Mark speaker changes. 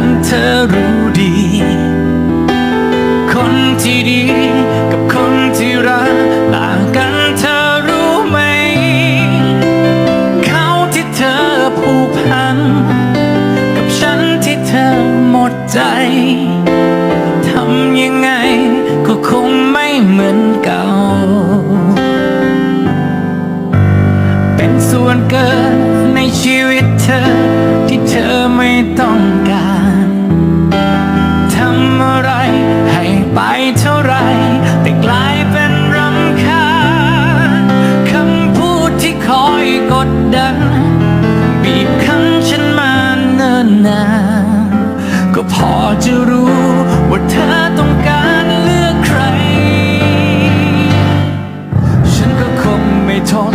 Speaker 1: ้นเธอรู้ดี คนที่ดีกับคนที่รักต่างกันเธอรู้ไหม เขาที่เธอผูกพัน กับฉันที่เธอหมดใจ ทำยังไงก็คงไม่เหมือนเก่า เป็นส่วนเกิน ดดัน บีบคั้นฉันมาเนิ่นนาน ก็พอจะรู้ว่าเธอต้องการเลือกใคร ฉันก็คงไม่ทน